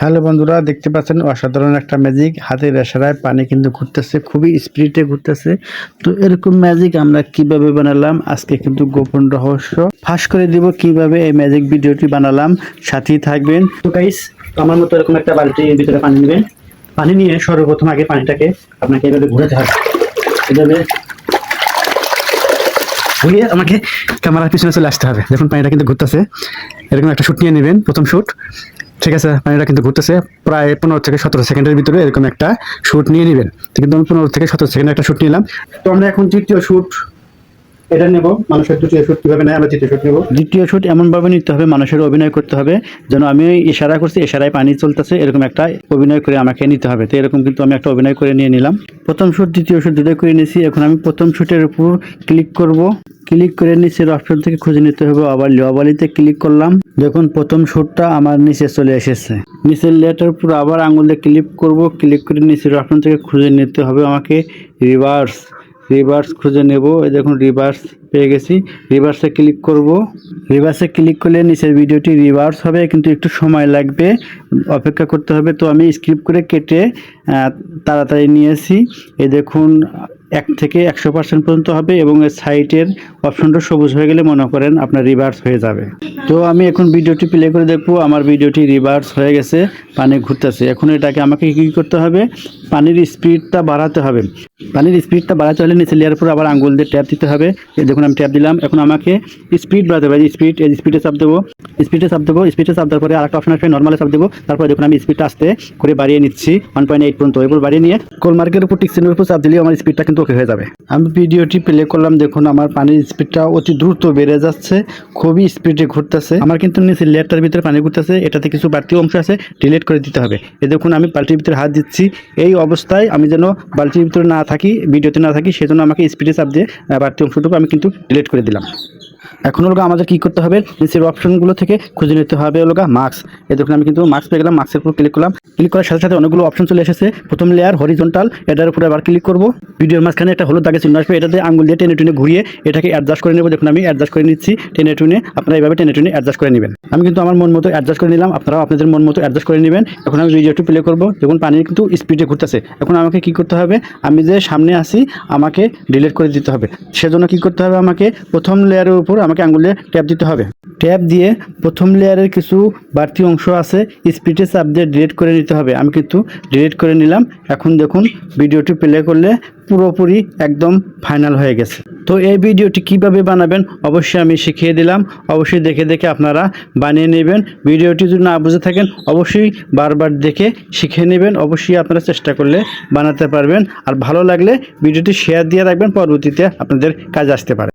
Hello বন্ধুরা, দেখতে পাচ্ছেন অসাধারণ একটা ম্যাজিক হাতের ইশারায় পানি কিন্তু ঘুরতেছে, খুবই স্পিডে ঘুরতেছে। তো এরকম ম্যাজিক আমরা কীভাবে বানালাম? আজকে কিন্তু গোপন রহস্য। ফাঁস করে দিব কীভাবে এই ম্যাজিক ভিডিওটি বানালাম। সাথেই থাকবেন। আমার মতো এরকম একটা বালতির ভিতরে পানি নেবেন। পানি নিয়ে সর্বপ্রথম আগে পানিটাকে আপনাকে এভাবে ঘুরাতে হবে। এভাবে ঘুরিয়ে আমাকে ক্যামেরার পিছনে চলে আসতে হবে। দেখুন, পানিটা কিন্তু ঘুরতেছে। এরকম একটা শ্যুট নিয়ে নেবেন, প্রথম শ্যুট ঠিক আছে পানিটা কিন্তু ঘুরতেছে। প্রায় পনেরো থেকে সতেরো সেকেন্ডের ভিতরে এরকম একটা শ্যুট নিয়ে নেবেন। কিন্তু আমি পনেরো থেকে সতেরো সেকেন্ডের একটা শ্যুট নিলাম। তো আমরা এখন তৃতীয় শ্যুট এটা নেব, মানুষের দ্বিতীয় শ্যুট কীভাবে নেয়, আমরা তৃতীয় শ্যুট নেব। দ্বিতীয় শ্যুট এমনভাবে নিতে হবে, মানুষের অভিনয় করতে হবে, যেন আমি ইশারা করছি, ইশারায় পানি চলতেছে, এরকম একটা অভিনয় করে আমাকে নিতে হবে। তো এরকম কিন্তু আমি একটা অভিনয় করে নিয়ে নিলাম। প্রথম শ্যুট দ্বিতীয় শ্যুট দুটোই করে নিয়েছি, এখন আমি প্রথম শ্যুটের উপর ক্লিক করব। ক্লিক করে নিচের অপশন থেকে খুঁজে নিতে হবে, আবার লিওয়াবালিতে ক্লিক করলাম। দেখুন, প্রথম শ্যুটটা আমার নিচে চলে এসেছে। নিচের লেটার উপর আবার আঙুলে ক্লিক করব ক্লিক করে নিচের অপশন থেকে খুঁজে নিতে হবে আমাকে রিভার্স রিভার্স খুঁজে নেব। এই দেখুন রিভার্স পেয়ে গেছি। রিভার্সে ক্লিক করব। রিভার্সে ক্লিক করলে নিচের ভিডিওটি রিভার্স হবে, কিন্তু একটু সময় লাগবে, অপেক্ষা করতে হবে। তো আমি স্ক্রিপ্ট করে কেটে তাড়াতাড়ি নিয়েছি। এই দেখুন এক থেকে একশো পার্সেন্ট পর্যন্ত হবে এবং এর সাইটের অপশনটা সবুজ হয়ে গেলে মনে করেন আপনার রিভার্স হয়ে যাবে। তো আমি এখন ভিডিওটি প্লে করে দেখব, আমার ভিডিওটি রিভার্স হয়ে গেছে, পানি ঘুরতেছে। এখন এটাকে আমাকে কী করতে হবে? পানির স্পিডটা বাড়াতে হবে। পানির স্পিডটা বাড়াতে হলে নিচে লেয়ার পর আবার আঙ্গুল দিয়ে ট্যাপ দিতে হবে। দেখুন, আমি ট্যাপ দিলাম। এখন আমাকে স্পিড বাড়াতে হবে। স্পিড এই স্পিডে চাপ দেবো। স্পিডে চাপ দেবো। স্পিডে চাপ দেওয়ার পরে আরেকটা অপশন আসবে নর্মালে চাপ দেবো। তারপরে দেখুন, আমি স্পিডটা আস্তে করে বাড়িয়ে নিচ্ছি। ওয়ান পয়েন্ট এইট পর্যন্ত। এরপর বাড়িয়ে নিয়ে কোল মার্কের উপর টিক্সিনের উপর চাপ দিলেও আমার স্পিডটা ওকে হয়ে যাবে। আমি ভিডিওটি প্লে করলাম, দেখুন আমার পানির স্পিডটা অতি দ্রুত বেড়ে যাচ্ছে, খুবই স্পিডে ঘুরতেছে। আমার কিন্তু নিচে লেয়ারটার ভিতরে পানি ঘুরতেছে, এটাতে কিছু বাড়তি অংশ আছে ডিলেট করে দিতে হবে। এ দেখুন, আমি বালতির ভিতরে হাত দিচ্ছি। এই অবস্থায় আমি যেন বালতির ভিতরে না থাকি, ভিডিওতে না থাকি, সেজন্য আমাকে স্পিডে চাপ দিয়ে বাড়তি অংশটুকু আমি কিন্তু ডিলেট করে দিলাম। এখন হলো আমাদের কি করতে হবে? নিচের অপশনগুলো থেকে খুঁজে নিতে হবে হলো মার্কস এই দেখুন, আমি কিন্তু মার্কস পেয়ে গেলাম মার্কসের উপর ক্লিক করলাম। ক্লিক করার সাথে সাথে অনেকগুলো অপশন চলে এসেছে। প্রথম লেয়ার হরিজন্টাল এটার উপরে আবার ক্লিক করব। ভিডিওর মাঝখানে একটা হলুদ দাগে চিহ্ন আসবে, এটাতে আঙুল দিয়ে টেনে টুনে ঘুরিয়ে এটাকে অ্যাডজাস্ট করে নেব। দেখুন, আমি অ্যাডজাস্ট করে নিচ্ছি, টেনে টুনে, আপনারা এইভাবে টেনে টুনে অ্যাডজাস্ট করে নেবেন। আমি কিন্তু আমার মন মতো অ্যাডজাস্ট করে নিলাম, আপনারাও আপনাদের মন মতো অ্যাডজাস্ট করে নেবেন। এখন আমি ভিডিওটি প্লে করব। দেখুন, পানি কিন্তু স্পিডে ঘুরতেছে। এখন আমাকে কি করতে হবে? আমি যে সামনে আসি আমাকে ডিলিট করে দিতে হবে। সেজন্য কি করতে হবে আমাকে? প্রথম লেয়ারের উপর আমাকে আঙ্গুলে ট্যাপ দিতে হবে। ট্যাপ দিয়ে প্রথম লেয়ারের কিছু বাড়তি অংশ আছে স্পিডে চাপ দিয়ে ডিলিট করে নিতে হবে। আমি কিন্তু ডিলিট করে নিলাম। এখন দেখুন, ভিডিওটি প্লে করলে পুরোপুরি একদম ফাইনাল হয়ে গেছে। তো এই ভিডিওটি কীভাবে বানাবেন অবশ্যই আমি শিখিয়ে দিলাম। অবশ্যই দেখে দেখে আপনারা বানিয়ে নেবেন। ভিডিওটি যদি না বুঝে থাকেন, অবশ্যই বারবার দেখে শিখে নেবেন। অবশ্যই আপনারা চেষ্টা করলে বানাতে পারবেন। আর ভালো লাগলে ভিডিওটি শেয়ার দিয়ে রাখবেন। পরবর্তীতে আপনাদের কাজে আসতে পারে।